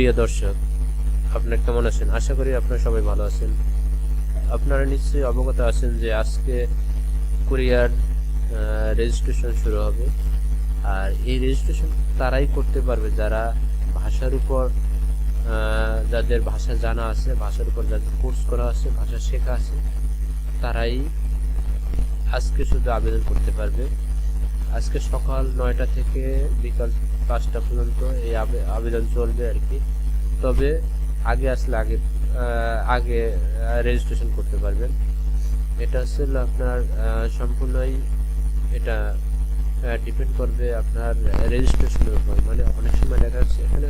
প্রিয় দর্শক, আপনার কেমন আছেন? আশা করি আপনারা সবাই ভালো আছেন। আপনারা নিশ্চয়ই অবগত আছেন যে আজকে কুরিয়ার রেজিস্ট্রেশন শুরু হবে। আর এই রেজিস্ট্রেশন তারাই করতে পারবে যারা ভাষার উপর যাদের ভাষা জানা আছে, ভাষার উপর যাদের কোর্স করা আছে, ভাষা শেখা আছে, তারাই আজকে শুধু আবেদন করতে পারবে। আজকে সকাল নয়টা থেকে বিকাল পাঁচটা পর্যন্ত এই আবে- আবেদন চলবে আর কি। তবে আগে আসলে আগে আগে রেজিস্ট্রেশন করতে পারবেন। এটা হচ্ছে আপনার সম্পূর্ণই এটা ডিপেন্ড করবে আপনার রেজিস্ট্রেশনের উপর। মানে অনেক সময় দেখা যাচ্ছে এখানে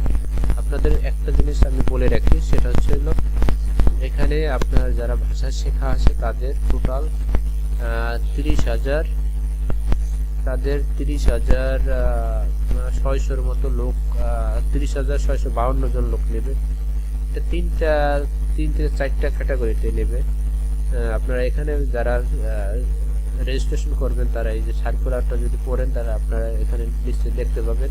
আপনাদের একটা জিনিস আমি বলে রাখি, সেটা হচ্ছে এখানে আপনার যারা ভাষা শেখা আছে তাদের টোটাল তিরিশ হাজার তাদের তিরিশ হাজার ছয়শোর মতো লোক তিরিশ হাজার ছয়শো বাউন্ন জন লোক নেবে। এটা তিনটা, তিন থেকে চারটা ক্যাটাগরিতে নেবে। আপনারা এখানে যারা রেজিস্ট্রেশন করবেন, তারা এই যে সার্কুলারটা যদি পড়েন, তারা আপনারা এখানে নিশ্চয়ই দেখতে পাবেন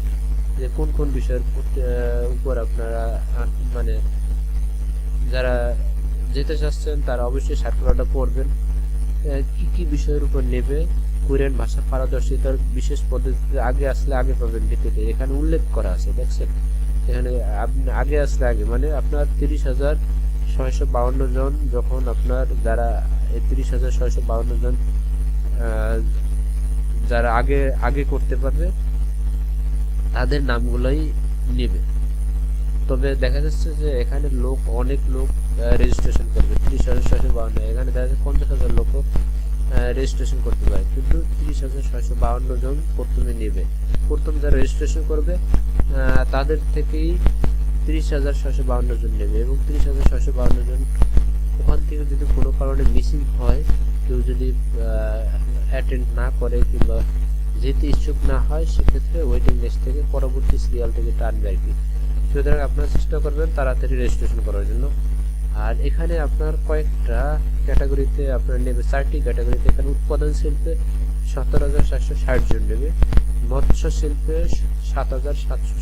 যে কোন কোন বিষয়ের উপর- আপনারা মানে যারা যেতে চাচ্ছেন, তারা অবশ্যই সার্কুলারটা পড়বেন। কি কি বিষয়ের উপর নেবে? কোরিয়ান ভাষা পারদর্শিতার বিশেষ পদ্ধতিতে আগে আসলে আগে পাবেন ভিত্তিতে। এখানে উল্লেখ করা আছে, দেখছেন? এখানে আপনি আগে আসলে আগে মানে আপনার তিরিশ হাজার ছয়শো বাউন্ন জন যখন আপনার যারা তিরিশ হাজার ছয়শো বাউন্ন জন যারা আগে আগে করতে পারবে, তাদের নামগুলোই নেবে। তবে দেখা যাচ্ছে যে এখানে লোক, অনেক লোক রেজিস্ট্রেশন করবে, তিরিশ হাজার ছয়শো বাউন্ন। এখানে দেখা যাচ্ছে পঞ্চাশ রেজিস্ট্রেশন করতে পারে। কিন্তু তিরিশ হাজার ছয়শো বাউন্ন জন প্রথমে নেবে। প্রথম যারা রেজিস্ট্রেশন করবে তাদের থেকেই তিরিশ হাজার ছয়শো বাউন্ন জন নেবে এবং তিরিশ হাজার ছয়শো বাউন্ন জন ওখান থেকে যদি কোনো কারণে মিসিং হয়, কেউ যদি অ্যাটেন্ড না করে কিংবা যেতে ইচ্ছুক না হয়, সেক্ষেত্রে ওয়েটিং লিস্ট থেকে পরবর্তী সিরিয়াল থেকে টানবে আর কি সুতরাং আপনারা চেষ্টা করবেন তাড়াতাড়ি রেজিস্ট্রেশন করার জন্য। আর এখানে আপনার কয়েকটা ক্যাটাগরিতে আপনার নেবে, চারটি ক্যাটাগরিতে। এখানে উৎপাদন শিল্পে সতেরো হাজার সাতশো ষাট জন নেবে, মৎস্য শিল্পে সাত হাজার সাতশো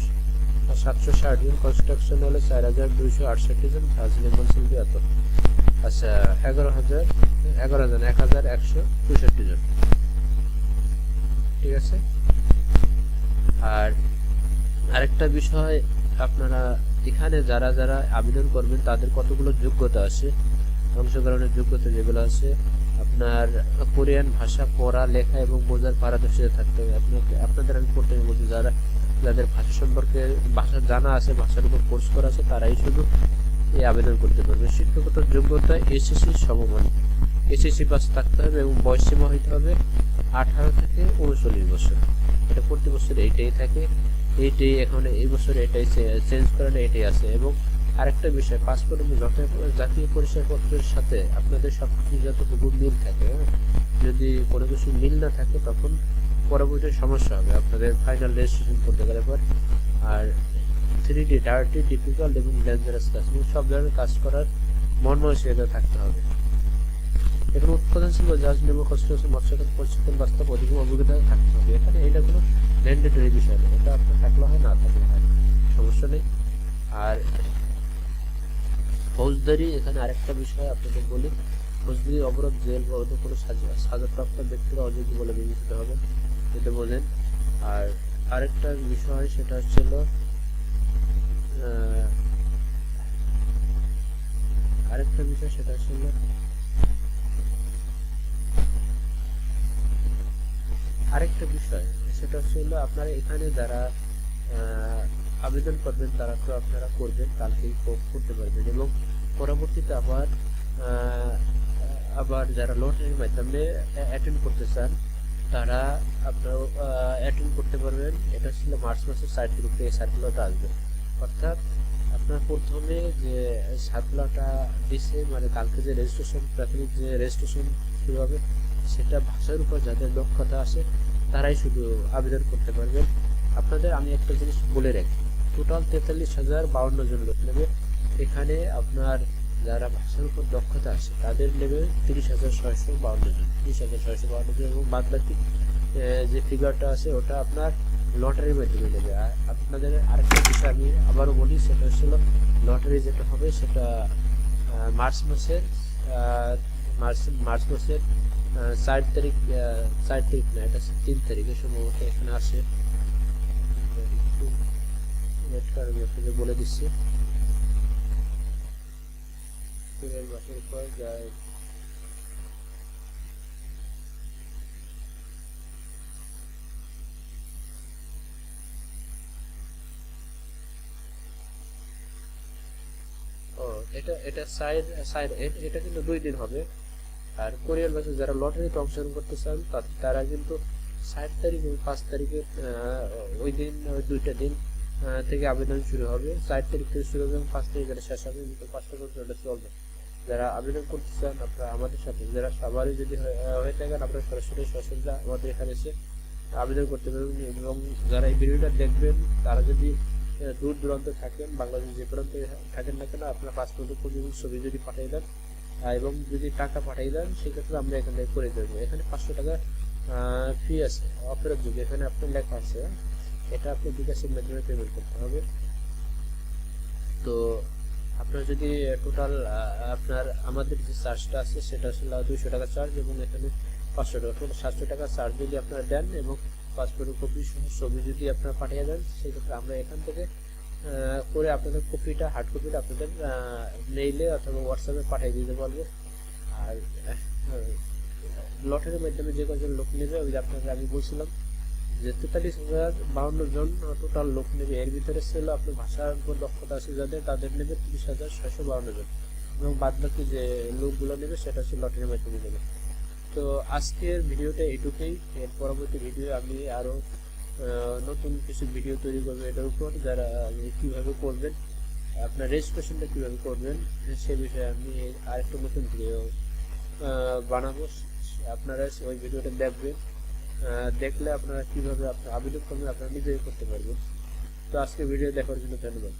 সাতশো ষাট জন কনস্ট্রাকশন হলে চার হাজার দুইশো আটষট্টি জন কাজ নির্মাণ শিল্পে এত। আচ্ছা এগারো হাজার, এগারো জন, এক হাজার একশো চৌষট্টি জন। ঠিক আছে? আর আরেকটা বিষয় আপনারা এখানে যারা যারা আবেদন করবেন, তাদের কতগুলো যোগ্যতা আছে? অংশগ্রহণের যোগ্যতা যেগুলো আছে, আপনার কোরিয়ান ভাষা পড়া, লেখা এবং বোঝার পারদর্শিতা থাকতে হবে। আপনাকে, আপনাদের আমি প্রথমে বলছি, যারা, যাদের ভাষা সম্পর্কে ভাষা জানা আছে, ভাষার উপর কোর্স করা আছে, তারাই শুধু এই আবেদন করতে পারবে। শিক্ষকতার যোগ্যতা এসএসসি সমমান। এসএসসি পাস থাকতে হবে এবং বয়সসীমা হইতে হবে আঠারো থেকে উনচল্লিশ বছর। এটা প্রতি বছর এইটাই থাকে। এইটাই এখন এই বছর এটাই চেঞ্জ করে না এটাই আছে। এবং আরেকটা বিষয় পাসপোর্ট এবং জাতীয় পরিচয়পত্রের সাথে আপনাদের সব কিছু যাতে মিল থাকে হ্যাঁ? যদি কোনো কিছু মিল না থাকে, তখন পরবর্তী সমস্যা হবে। আপনাদের ফাইনাল রেজিস্ট্রেশন করতে গেলে পর আর থ্রি ডি ডার্টি ডিফিকাল্ট এবং ডেঞ্জারাস কাজ সব ধরনের কাজ করার মন মানসিকতা থাকতে হবে। এখানে উৎপাদনশীল জাহাজ নির্মাণ কনস্ট্রাকশন মৎস্যখাত প্রশিক্ষণ বাস্তব অধিক অভিজ্ঞতা থাকতে হবে। এখানে বিষয় না এটা আপনার থাকলে হয়, না থাকলে হয় সমস্যা নেই। আর ফৌজদারি, এখানে আরেকটা বিষয় আপনাদের বলি। ফৌজদারি অবরোধ জেল বা অন্য কোনো সাজা সাজাপ্রাপ্ত ব্যক্তিরা অযোগ্য বলে বিবেচিত হবে, এটা বোঝেন আর আরেকটা বিষয়, সেটা হচ্ছে আরেকটা বিষয়, সেটা হলো আরেকটা বিষয় সেটা হলো আপনারা এখানে যারা আবেদন করবেন, তারা তো আপনারা করবেন, কালকেই করতে পারবেন। এবং পরবর্তীতে আবার আবার যারা লটারির মাধ্যমে অ্যাটেন্ড করতে চান, তারা আপনারা অ্যাটেন্ড করতে পারবেন। এটা ছিল মার্চ মাসের সার্টিফিকেট এই সার্কুলারটা আসবে। অর্থাৎ আপনার প্রথমে যে সার্কুলারটা দিছে মানে কালকে যে রেজিস্ট্রেশন প্রাথমিক যে রেজিস্ট্রেশন শুরু হবে, সেটা ভাষার উপর যাদের দক্ষতা আছে তারাই শুধু আবেদন করতে পারবেন। আপনাদের আমি একটা জিনিস বলে রাখি টোটাল তেতাল্লিশ হাজার বাউন্ন জন লোক নেবে। এখানে আপনার যারা ভাষার উপর দক্ষতা আছে, তাদের নেবে তিরিশ হাজার ছয়শো বাউন্ন জন। তিরিশ হাজার ছয়শো বাউন্ন জন এবং বাদ বাকি যে ফিগারটা আছে, ওটা আপনার লটারির মাধ্যমে নেবে। আর আপনাদের আরেকটা বিষয় আমি আবারও বলি, সেটা হচ্ছিল লটারি যেটা হবে, সেটা মার্চ মাসের মার্চ মার্চ মাসের চার তারিখ চার তারিখ না, এটা তিন তারিখে সম্ভবত এখানে আসে। আমি বলে দিচ্ছি। কুরিয়ার মাসের পর যায় এটা এটা সাইড সাইড এটা কিন্তু দুই দিন হবে। আর কোরিয়ার বাসে যারা লটারিতে অংশগ্রহণ করতে চান তারা কিন্তু ষাট তারিখ এবং পাঁচ তারিখে ওই দিন দুইটা দিন থেকে আবেদন শুরু হবে। চার তারিখ থেকে শুরু হবে এবং পাঁচ তারিখ এটা শেষ হবে বিকেল পাঁচটা পর্যন্ত এটা চলবে। যারা আবেদন করতে চান, আপনারা আমাদের সাথে, যারা সবারই যদি হয়ে থাকেন, আপনারা সরাসরি সরাসরি আমাদের এখানে এসে আবেদন করতে পারবেন। এবং যারা এই ভিডিওটা দেখবেন, তারা যদি দূর দূরান্ত থাকেন বাংলাদেশ যে প্রান্তে থাকেন না কেন, আপনার পাসপোর্ট এবং ছবি যদি পাঠিয়ে দেন এবং যদি টাকা পাঠিয়ে দেন, সেক্ষেত্রে আমরা এখান থেকে করে দেবো। এখানে পাঁচশো টাকা ফি আছে, অফেরত যুগে। এখানে আপনার লেখা আছে, এটা আপনি বিকাশের মাধ্যমে পেমেন্ট করতে হবে। তো আপনার যদি টোটাল আপনার আমাদের যে চার্জটা আছে, সেটা আসলে দুইশো টাকা চার্জ এবং এখানে পাঁচশো টাকা। টোটাল সাতশো টাকা চার্জ যদি আপনারা দেন এবং পাসপোর্ট কপি সহ ছবি যদি আপনারা পাঠিয়ে দেন, সেক্ষেত্রে আমরা এখান থেকে করে আপনাদের কপিটা হার্ড কপিটা আপনাদের মেইলে অথবা হোয়াটসঅ্যাপে পাঠিয়ে দিতে পারব আর লটারির মাধ্যমে যে কজন লোক নেবে, ওই আপনাকে আমি বলছিলাম যে তেতাল্লিশ হাজার বাউন্ন জন টোটাল লোক নেবে। এর ভিতরে ছিল আপনার ভাষার উপর দক্ষতা আছে যাদের, তাদের নেবে তিরিশ হাজার ছয়শো বাউন্ন জন। এবং বাদ বাকি যে লোকগুলো নেবে, সেটা হচ্ছে লটারির মাধ্যমে নেবে। তো আজকের ভিডিওটা এটুকুই। এর পরবর্তী ভিডিও আমি আরও নতুন কিছু ভিডিও তৈরি করবে এটার উপর, যারা কীভাবে করবেন, আপনার রেজিস্ট্রেশনটা কীভাবে করবেন, সে বিষয়ে আমি আরেকটা নতুন ভিডিও বানাবো। আপনারা ওই ভিডিওটা দেখবেন। দেখলে আপনারা কীভাবে আপনার আবেদন করবেন, আপনারা নিজেই করতে পারবেন। তো আজকে ভিডিও দেখার জন্য ধন্যবাদ।